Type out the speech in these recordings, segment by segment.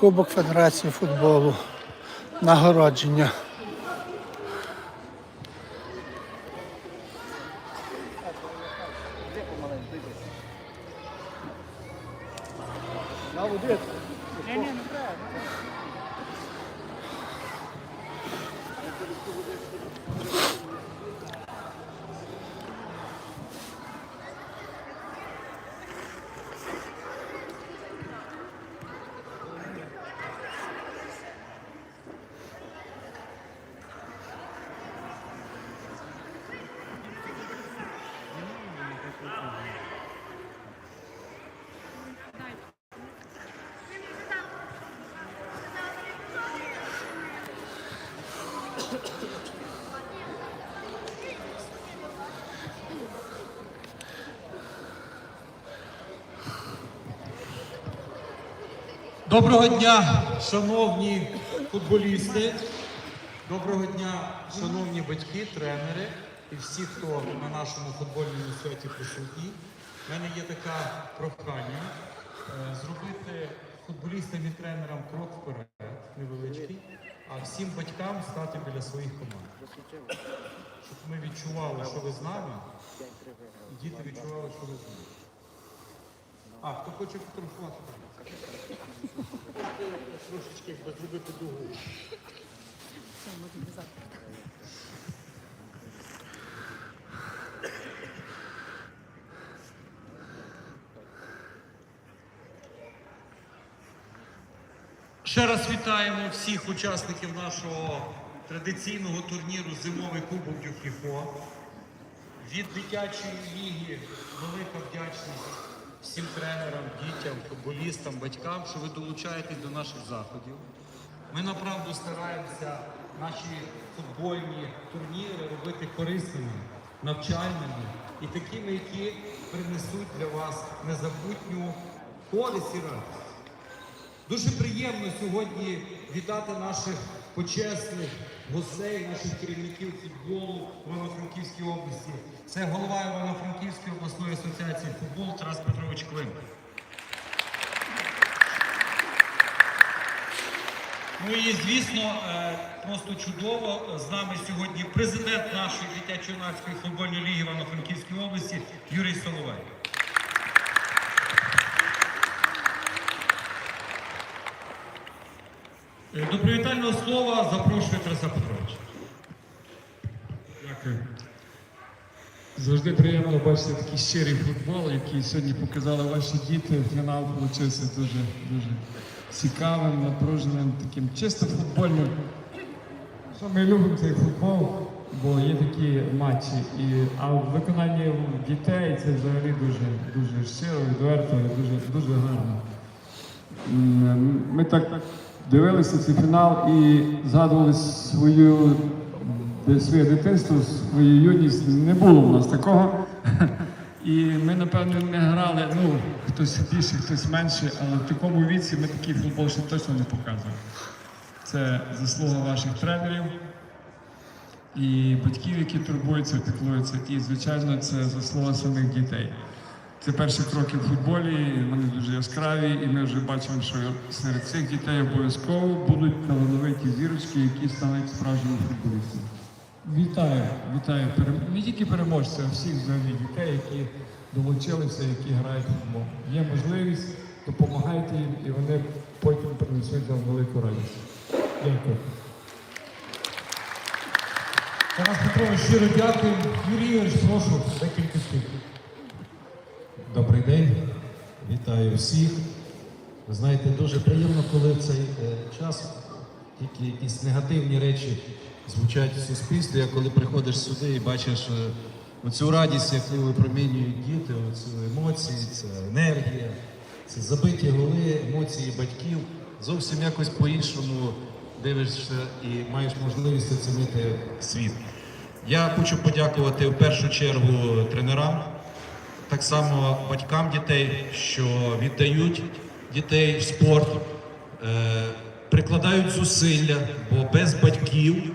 Кубок Федерації футболу. Нагородження. Доброго дня, шановні футболісти. Доброго дня, шановні батьки, тренери і всі, хто на нашому футбольному святі присутні. У мене є таке прохання е, зробити футболістам і тренерам крок вперед, невеличкий, а всім батькам стати біля своїх команд. Щоб ми відчували, що ви з нами, і діти відчували, що ви з нами. А, хто хоче фотографувати? Трошечки зробити дугу. Ще раз вітаємо всіх учасників нашого традиційного турніру Зимовий кубок Дюфіфо. Від дитячої ліги велика вдячність всім тренерам, дітям, футболістам, батькам, що ви долучаєтесь до наших заходів. Ми направду стараємося наші футбольні турніри робити корисними, навчальними і такими, які принесуть для вас незабутню користь і радість. Дуже приємно сьогодні вітати наших почесних гостей, наших керівників футболу в Івано-Франківській області. Це голова Івано-Франківської обласної асоціації футболу Тарас Петрович Клим. Ну і звісно, е, просто чудово. З нами сьогодні президент нашої дитячо-юнацької футбольної ліги Івано-Франківської області Юрій Соловей. До привітального слова запрошую Тараса Петровича. Дякую. Завжди приємно бачити такий щирий футбол, який сьогодні показали ваші діти. Фінал вийшов дуже, дуже цікавим, напруженим, таким чисто футбольним. Що ми любимо цей футбол, бо є такі матчі. І, а в виконанні дітей це взагалі дуже, дуже щиро, відверто, і дуже, дуже гарно. Ми так дивилися цей фінал і згадували свою, своє дитинство, свою юність. Не було в нас такого. І ми, напевно, не грали, ну, хтось більше, хтось менше, але в такому віці ми такий футбол ще точно не показували. Це заслуга ваших тренерів і батьків, які турбуються, піклуються. І, звичайно, це заслуга самих дітей. Це перші кроки в футболі, вони дуже яскраві, і ми вже бачимо, що серед цих дітей обов'язково будуть талановиті зірочки, які стануть справжніми футболістами. Вітаю, вітаю не тільки переможців, а всіх взагалі дітей, які долучилися, які грають в футбол. Є можливість, допомагайте їм, і вони потім принесуть вам велику радість. Дякую. Тарас Петрович, щиро дякую. Юрій Юрійович, прошу день, вітаю всіх. Ви знаєте, дуже приємно, коли в цей е, час тільки якісь негативні речі звучать в суспільстві, а коли приходиш сюди і бачиш е, оцю радість, яку випромінюють діти, оцю емоції, це енергія, це забиті голи, емоції батьків. Зовсім якось по-іншому дивишся і маєш можливість оцінити світ. Я хочу подякувати в першу чергу тренерам так само батькам дітей, що віддають дітей в спорт, е, прикладають зусилля, бо без батьків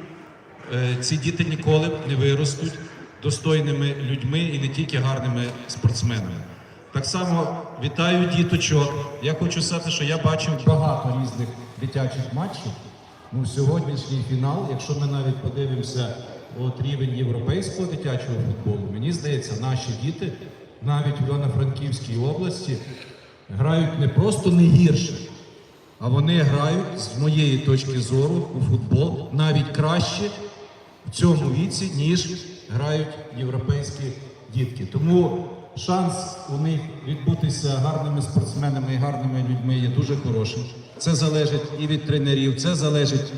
е, ці діти ніколи не виростуть достойними людьми і не тільки гарними спортсменами. Так само вітаю діточок. Я хочу сказати, що я бачив багато різних дитячих матчів. Ну, сьогоднішній фінал, якщо ми навіть подивимося от рівень європейського дитячого футболу, мені здається, наші діти навіть в Івано-Франківській області грають не просто не гірше, а вони грають з моєї точки зору у футбол навіть краще в цьому віці, ніж грають європейські дітки. Тому шанс у них відбутися гарними спортсменами і гарними людьми є дуже хорошим. Це залежить і від тренерів, це залежить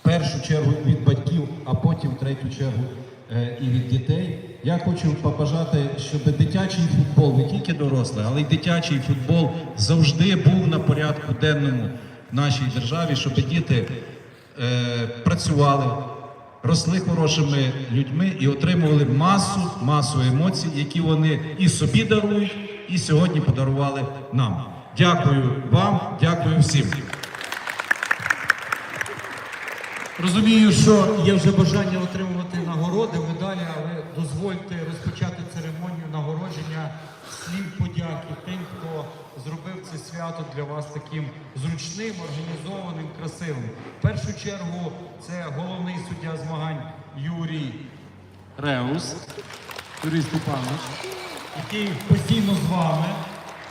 в першу чергу від батьків, а потім в третю чергу е, і від дітей. Я хочу побажати, щоб дитячий футбол, не тільки дорослий, але й дитячий футбол завжди був на порядку денному в нашій державі, щоб діти е, працювали, росли хорошими людьми і отримували масу, масу емоцій, які вони і собі дарують, і сьогодні подарували нам. Дякую вам, дякую всім. Розумію, що є вже бажання отримувати нагороди, медалі, але дозвольте розпочати церемонію нагородження слів подяки тим, хто зробив це свято для вас таким зручним, організованим, красивим. В першу чергу це головний суддя змагань Юрій Реус, Юрій Степанович, який постійно з вами.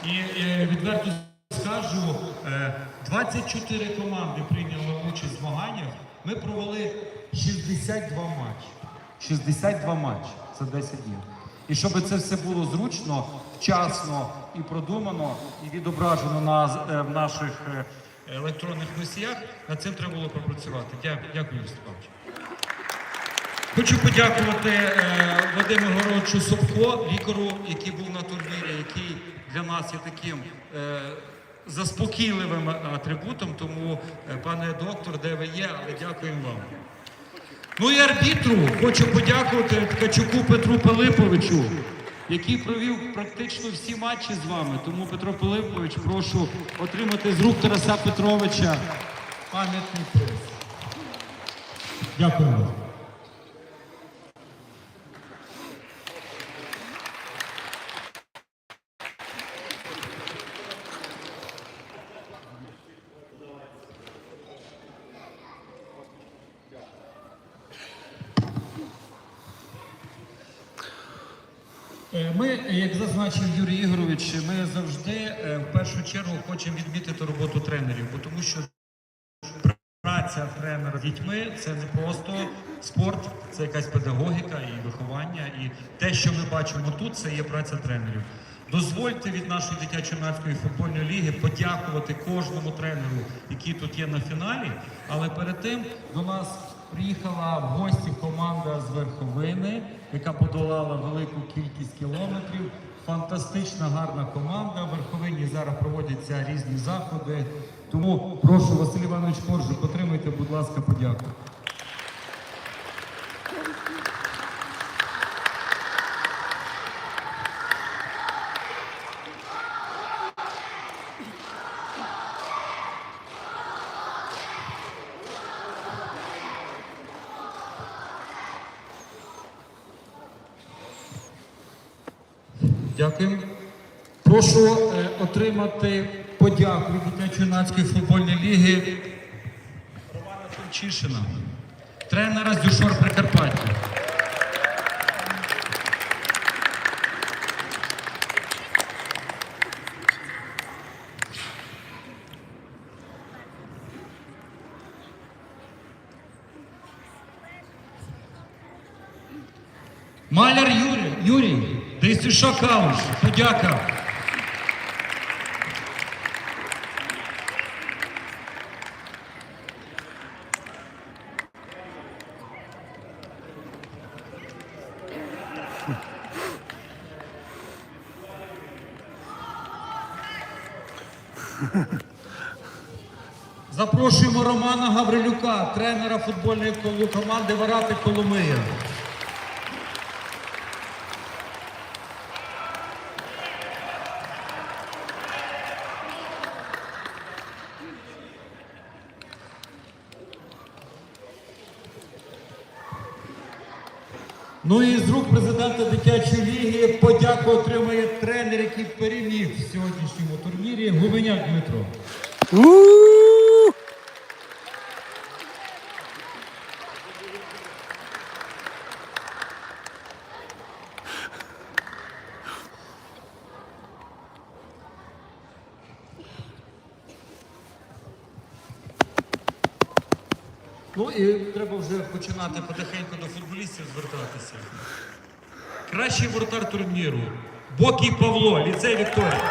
І е, відверто скажу, е, 24 команди прийняли участь в змаганнях. Ми провели 62 матчі. 62 матчі. Це 10 днів. І щоб це все було зручно, вчасно і продумано, і відображено на е, в наших е, електронних носіях, над цим треба було попрацювати. Дякую, дякую, Степанович. Хочу подякувати е, Вадиму Городчу Собко, лікару, який був на турнірі, який для нас є таким е, заспокійливим атрибутом. Тому, е, пане доктор, де ви є, але дякуємо вам. Ну і арбітру хочу подякувати Ткачуку Петру Пилиповичу, який провів практично всі матчі з вами. Тому Петро Пилипович, прошу отримати з рук Тараса Петровича пам'ятний приз. Дякуємо. Ми, як зазначив Юрій Ігорович, ми завжди е, в першу чергу хочемо відмітити роботу тренерів, бо тому що праця тренера з дітьми це не просто спорт, це якась педагогіка і виховання. І те, що ми бачимо тут, це є праця тренерів. Дозвольте від нашої дитячо-юнацької футбольної ліги подякувати кожному тренеру, який тут є на фіналі. Але перед тим до нас приїхала в гості команда з Верховини, яка подолала велику кількість кілометрів. Фантастична гарна команда. В Верховині зараз проводяться різні заходи. Тому прошу Василь Іванович Коржик, отримайте, будь ласка, подяку. Дякую. Прошу е, отримати подяку від дитячо-юнацької футбольної ліги Романа Томчишина, тренера з Дюшор Прикарпаття. Маляр Юрій, Юрій, Десюша Кауш, подяка. Запрошуємо Романа Гаврилюка, тренера футбольної команди Варати Коломия. Ну і з рук президента дитячої ліги подяку отримує тренер, який переміг в сьогоднішньому турнірі Губеняк Дмитро. Ну і треба вже починати потихеньку до футболістів звертатися. Кращий воротар турніру. Бокій Павло, ліцей Вікторія.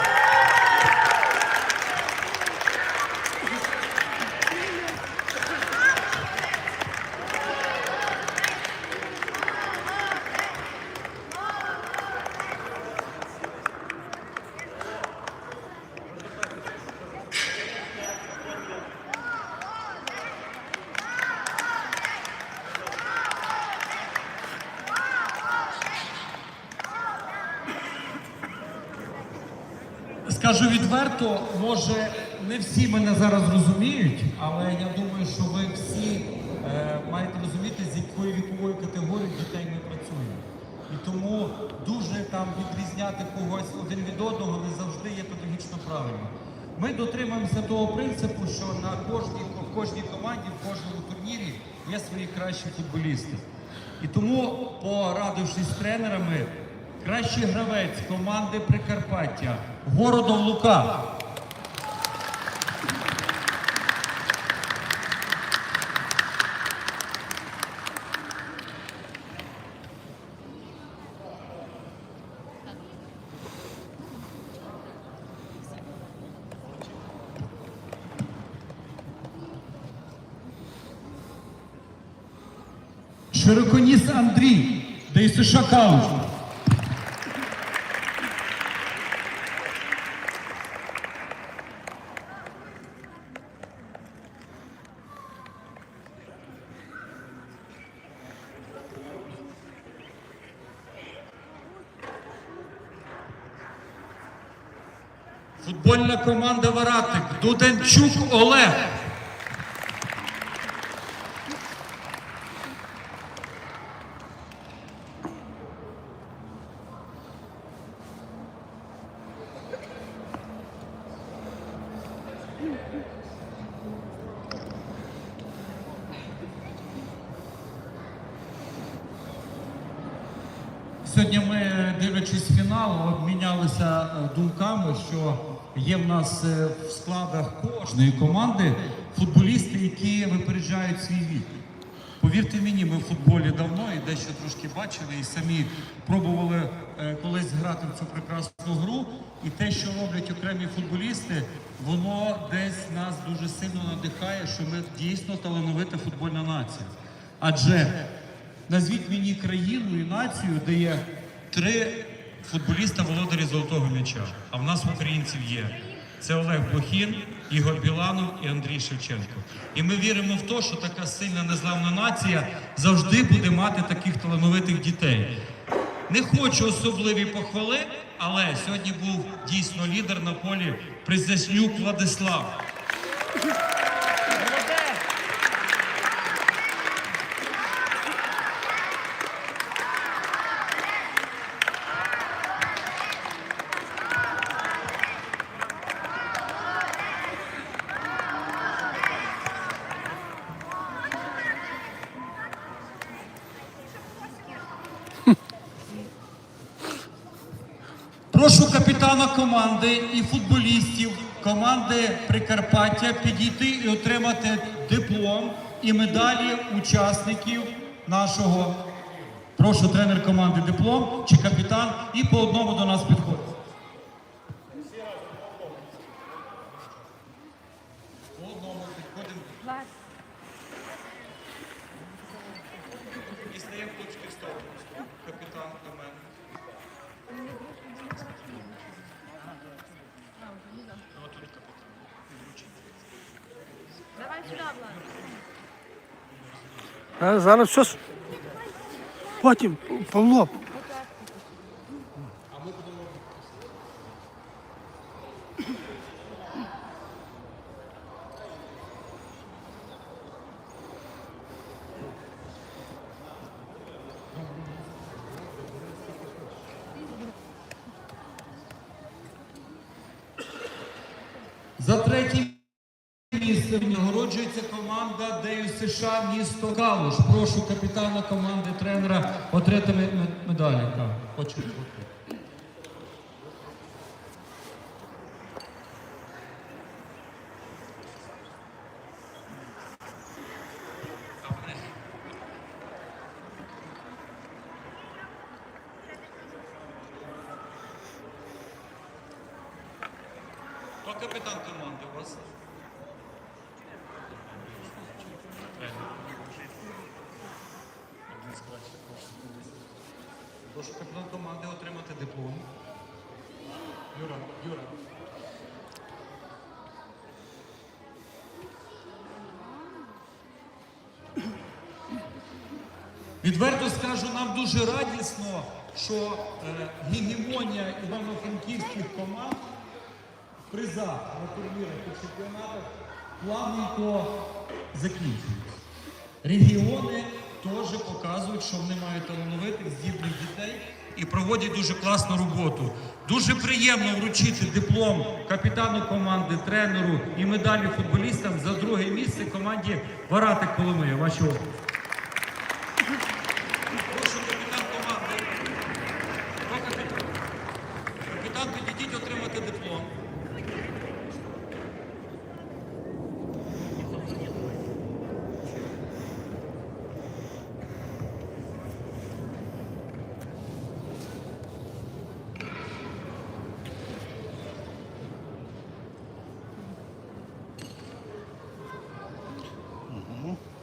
Скажу відверто, може не всі мене зараз розуміють, але я думаю, що ви всі е, маєте розуміти, з якою віковою категорією дітей ми працюємо. І тому дуже там відрізняти когось один від одного не завжди є педагогічно правильно. Ми дотримуємося того принципу, що на кожній, в кожній команді, в кожному турнірі є свої кращі футболісти. І тому, порадившись з тренерами, кращий гравець команди Прикарпаття Городов Лука. Широконіс Андрій, ДСШ Калуш. Футбольна команда Варатик, Дуденчук Олег. Сьогодні ми, дивлячись фінал, обмінялися е, думками, що є в нас е, в складах кожної команди футболісти, які випереджають свій вік. Повірте мені, ми в футболі давно і дещо трошки бачили, і самі пробували е, колись грати в цю прекрасну гру. І те, що роблять окремі футболісти, воно десь нас дуже сильно надихає, що ми дійсно талановита футбольна нація. Адже назвіть мені країну і націю, де є три футболіста володарі золотого м'яча. А в нас в українців є. Це Олег Блохін, Ігор Біланов і Андрій Шевченко. І ми віримо в те, що така сильна незламна нація завжди буде мати таких талановитих дітей. Не хочу особливі похвали, але сьогодні був дійсно лідер на полі Призяснюк Владислав. Прошу капітана команди і футболістів команди Прикарпаття підійти і отримати диплом і медалі учасників нашого. Прошу тренер команди диплом чи капітан і по одному до нас підходить. Капітан до мене. Давай сюда, Влад. А зараз с- Потім, Павло, За третє місце нагороджується команда Дею США місто Калуш. Прошу капітана команди тренера отримати медалі. Хочу. Хто капітан команди у вас? Прошу капітан команди отримати диплом. Юра, Юра. Відверто скажу, нам дуже радісно, що е, гегемонія івано-франківських команд в на турнірах і чемпіонатах плавненько закінчується. Регіони теж показують, що вони мають талановитих, здібних дітей і проводять дуже класну роботу. Дуже приємно вручити диплом капітану команди, тренеру і медалі футболістам за друге місце команді Варатик Коломия. Ваші оплески. Прошу капітан команди. Хто капітан? Капітан, підійдіть отримати диплом.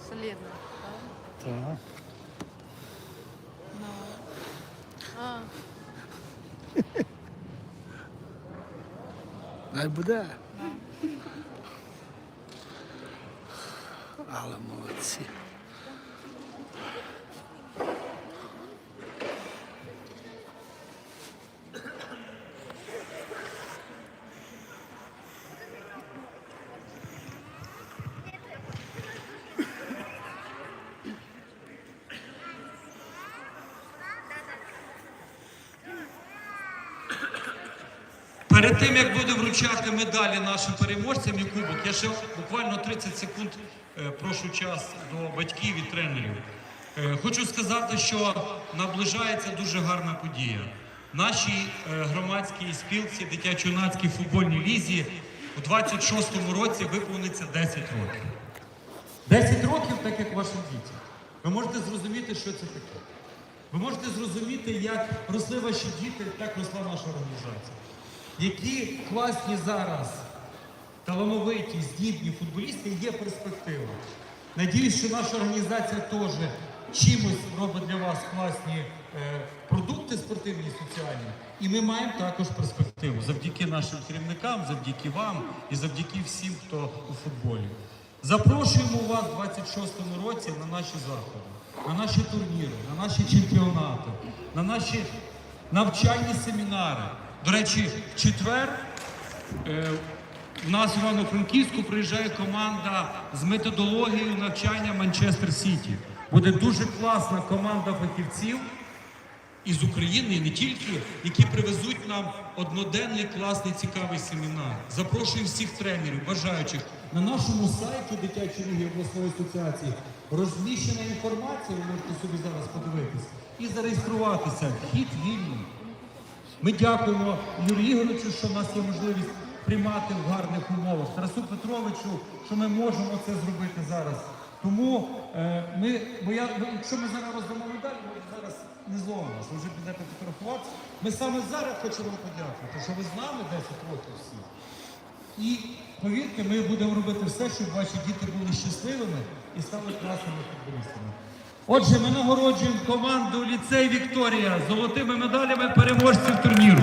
Солідно. Так. Ну. А, Дай буде. Але молодці. Перед тим як буде вручати медалі нашим переможцям і кубок, я ще буквально 30 секунд е, прошу час до батьків і тренерів. Е, Хочу сказати, що наближається дуже гарна подія. Нашій е, громадській спілці дитячо-юнацькій футбольній лізі у 26-му році виповниться 10 років. 10 років, так як вашим дітям. Ви можете зрозуміти, що це таке. Ви можете зрозуміти, як росли ваші діти, так росла наша організація. Які класні зараз талановиті, здібні футболісти є перспектива. Надіюсь, що наша організація теж чимось робить для вас класні е, продукти спортивні соціальні. І ми маємо також перспективу завдяки нашим керівникам, завдяки вам і завдяки всім, хто у футболі. Запрошуємо вас у 26-му році на наші заходи, на наші турніри, на наші чемпіонати, на наші навчальні семінари. До речі, в четвер е, в нас в Івано-Франківську приїжджає команда з методологією навчання Манчестер Сіті. Буде дуже класна команда фахівців із України і не тільки, які привезуть нам одноденний класний цікавий семінар. Запрошую всіх тренерів, бажаючих. На нашому сайті Дитячої ліги обласної асоціації розміщена інформація, ви можете собі зараз подивитись, і зареєструватися. Вхід вільний. Ми дякуємо Юрію Ігоровичу, що в нас є можливість приймати в гарних умовах. Тарасу Петровичу, що ми можемо це зробити зараз. Тому е, ми, бо я, якщо ми зараз роздамо медалі, ми зараз не зловимо, що вже підете фотографуватися. Ми саме зараз хочемо подякувати, що ви з нами 10 років всі. І повірте, ми будемо робити все, щоб ваші діти були щасливими і стали класними футболістами. Отже, ми нагороджуємо команду ліцей Вікторія золотими медалями переможців турніру.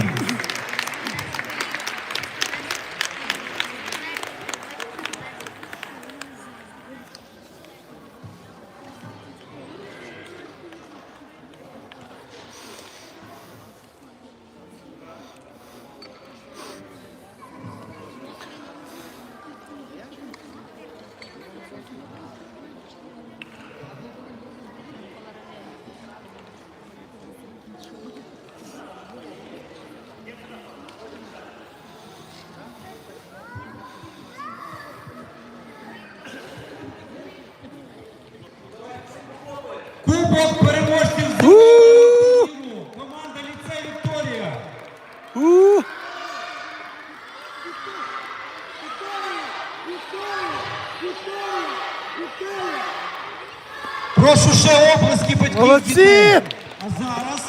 Прошу ще оплески батьків. Молодці! дітей. А зараз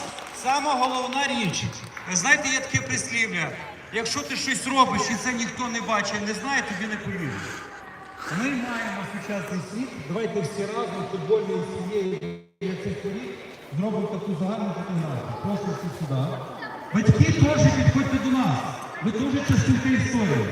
сама головна річ. Ви знаєте, є таке прислів'я. Якщо ти щось робиш і це ніхто не бачить, не знає, тобі не повірять. Ми маємо сучасний світ. Давайте всі разом футбольною сім'єю цих торік зробимо таку загальну фотографію. Прошу всі сюди. Батьки теж підходьте до нас. Ви дуже частинка історії.